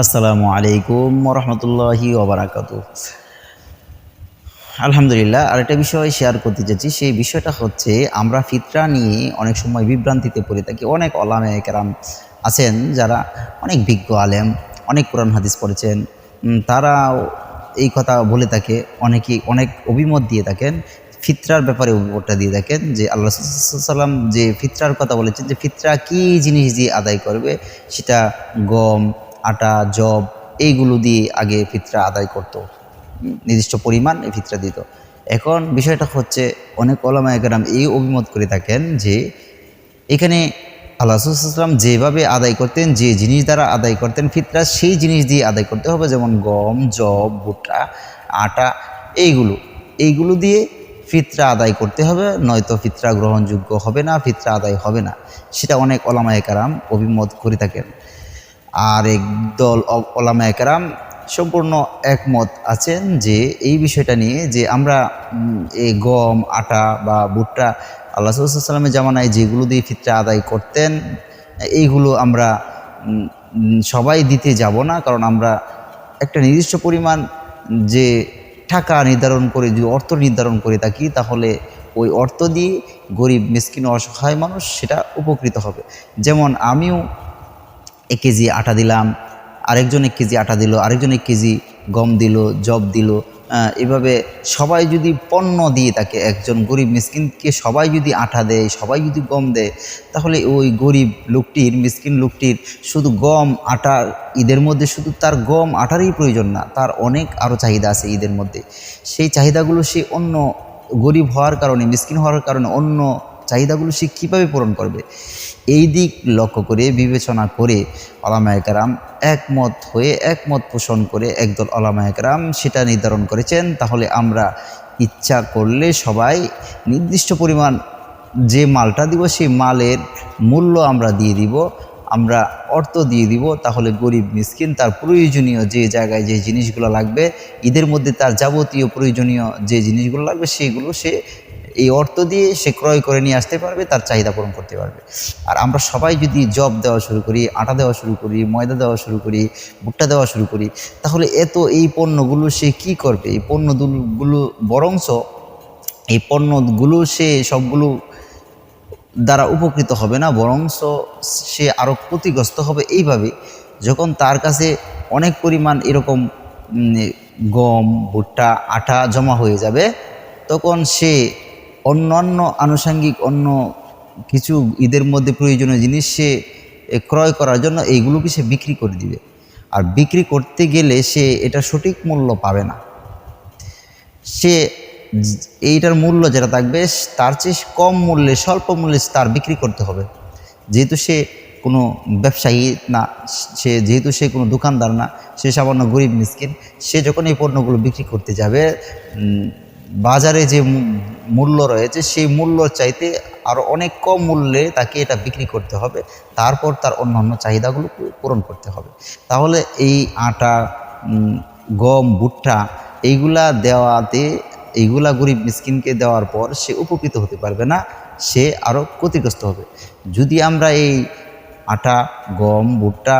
আসসালামু আলাইকুম রহমতুল্লাহি ওবরাকাতু আলহামদুলিল্লাহ, আরেকটা বিষয় শেয়ার করতে চাচ্ছি, সেই বিষয়টা হচ্ছে আমরা ফিতরা নিয়ে অনেক সময় বিভ্রান্তিতে পড়ে থাকি। অনেক অলামে কেরাম আছেন যারা অনেক বিজ্ঞ আলেম, অনেক কোরআন হাদিস পড়েছেন তারাও এই কথা বলে থাকে অনেকেই অনেক অভিমত দিয়ে থাকেন, ফিতরার ব্যাপারে অভিমতটা দিয়ে থাকেন যে আল্লাহ সাল্লাম যে ফিতরার কথা বলেছেন যে ফিতরা কী জিনিস দিয়ে আদায় করবে? সেটা গম আটা জব এইগুলো দিয়ে আগে ফিতরা আদায় করতো। নির্দিষ্ট পরিমাণ এই ফিতরা দিত। এখন বিষয়টা হচ্ছে, অনেক ওলামা একরাম এই অভিমত করে থাকেন যে, এখানে আল্লাহ সাল্লাম যেভাবে আদায় করতেন, যে জিনিস দ্বারা আদায় করতেন ফিতরা, সেই জিনিস দিয়ে আদায় করতে হবে, যেমন গম জব ভুট্টা, আটা, এইগুলো। এইগুলো দিয়ে ফিতরা আদায় করতে হবে, নয়তো ফিতরা গ্রহণযোগ্য হবে না, ফিতরা আদায় হবে না। সেটা অনেক ওলামায় অভিমত করে থাকেন। আর একদল ওলামা একরাম সম্পূর্ণ একমত আছেন যে এই বিষয়টা নিয়ে যে আমরা এই গম, আটা বা ভুট্টা আল্লাহ সাল্লামের জামানায় যেগুলো দিয়ে ফিতরা আদায় করতেন, এইগুলো আমরা সবাই দিতে যাব না। কারণ আমরা একটা নির্দিষ্ট পরিমাণ যে টাকা নির্ধারণ করে যদি অর্থ নির্ধারণ করে থাকি, তাহলে ওই অর্থ দিয়ে গরিব, মিসকিন, অসহায় মানুষ সেটা উপকৃত হবে। যেমন আমিও এক কেজি আটা দিলাম, আরেকজন এক কেজি আটা দিল, আরেকজন এক কেজি গম দিল জব দিল এভাবে সবাই যদি পণ্য দিয়ে থাকে, একজন গরিব মিসকিনকে সবাই যদি আটা দেয়, সবাই যদি গম দেয়, তাহলে ওই গরিব লোকটির, মিসকিন লোকটির শুধু গম আটার ঈদের মধ্যে শুধু তার গম, আটারই প্রয়োজন না, তার অনেক আরও চাহিদা আছে ঈদের মধ্যে। সেই চাহিদাগুলো সে অন্য গরিব হওয়ার কারণে, মিসকিন হওয়ার কারণে অন্য চাহিদাগুলো সে কীভাবে পূরণ করবে? এই দিক লক্ষ্য করে, বিবেচনা করে আলামায়করাম একমত হয়ে, একমত পোষণ করে একদল আলামায়করাম সেটা নির্ধারণ করেছেন। তাহলে আমরা ইচ্ছা করলে সবাই নির্দিষ্ট পরিমাণ যে মালটা দিব, সেই মালের মূল্য আমরা দিয়ে দিব, আমরা অর্থ দিয়ে দিব। তাহলে গরিব মিসকিন তার প্রয়োজনীয় যে জায়গায় যে জিনিসগুলো লাগবে, ঈদের মধ্যে তার যাবতীয় প্রয়োজনীয় যে জিনিসগুলো লাগবে, সেগুলো সে এই অর্থ দিয়ে সে ক্রয় করে নিয়ে আসতে পারবে, তার চাহিদা পূরণ করতে পারবে। আর আমরা সবাই যদি জব দেওয়া শুরু করি, আটা দেওয়া শুরু করি, ময়দা দেওয়া শুরু করি, ভুট্টা দেওয়া শুরু করি, তাহলে এত এই পণ্যগুলো সে কি করবে? এই পণ্যগুলো বরংশ এই পণ্যগুলো সে সবগুলো দ্বারা উপকৃত হবে না বরং সে আরও ক্ষতিগ্রস্ত হবে। এইভাবে যখন তার কাছে অনেক পরিমাণ এরকম গম, ভুট্টা, আটা জমা হয়ে যাবে, তখন সে অন্যান্য আনুষঙ্গিক অন্য কিছু ঈদের মধ্যে প্রয়োজনীয় জিনিস সে ক্রয় করার জন্য এইগুলোকে সে বিক্রি করে দিবে। আর বিক্রি করতে গেলে সে এটা সঠিক মূল্য পাবে না। সে এইটার মূল্য যেটা থাকবে, তার চেয়ে কম মূল্যে, স্বল্প মূল্যে তার বিক্রি করতে হবে। যেহেতু সে কোনো ব্যবসায়ী না, সে যেহেতু সে কোনো দোকানদার না, সে সামান্য গরিব মিসকিন, সে যখন এই পণ্যগুলো বিক্রি করতে যাবে বাজারে যে মূল্য রয়েছে, সেই মূল্য চাইতে আরও অনেক কম মূল্যে তাকে এটা বিক্রি করতে হবে। তারপর তার অন্যান্য চাহিদাগুলো পূরণ করতে হবে। তাহলে এই আটা গম, ভুট্টা এইগুলা দেওয়াতে, এইগুলা গরিব মিসকিনকে দেওয়ার পর সে উপকৃত হতে পারবে না, সে আরও ক্ষতিগ্রস্ত হবে। যদি আমরা এই আটা, গম, ভুট্টা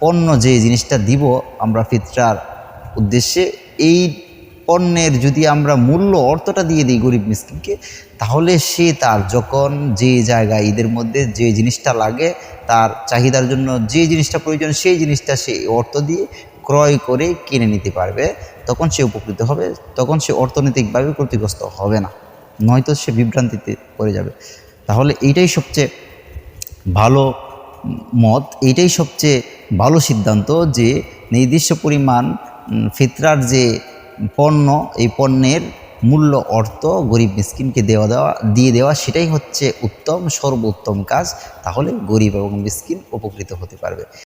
পণ্য যে জিনিসটা দিব আমরা ফিতরার উদ্দেশ্যে, এই পণ্যের যদি আমরা মূল্য অর্থটা দিয়ে দিই গরিব মিসকিনকে, তাহলে সে তার যখন যে জায়গায় ঈদের মধ্যে যে জিনিসটা লাগে, তার চাহিদার জন্য যে জিনিসটা প্রয়োজন, সেই জিনিসটা সে অর্থ দিয়ে ক্রয় করে কিনে নিতে পারবে, তখন সে উপকৃত হবে, তখন সে অর্থনৈতিকভাবে ক্ষতিগ্রস্ত হবে না। নয়তো সে বিভ্রান্তিতে পড়ে যাবে। তাহলে এইটাই সবচেয়ে ভালো মত, এইটাই সবচেয়ে ভালো সিদ্ধান্ত যে নির্দিষ্ট পরিমাণ ফিতরার যে পণ্য, এই পণ্যের মূল্য, অর্থ গরিব মিসকিনকে দেওয়া দেওয়া, দিয়ে দেওয়া সেটাই হচ্ছে উত্তম, সর্বোত্তম কাজ। তাহলে গরিব এবং মিসকিন উপকৃত হতে পারবে।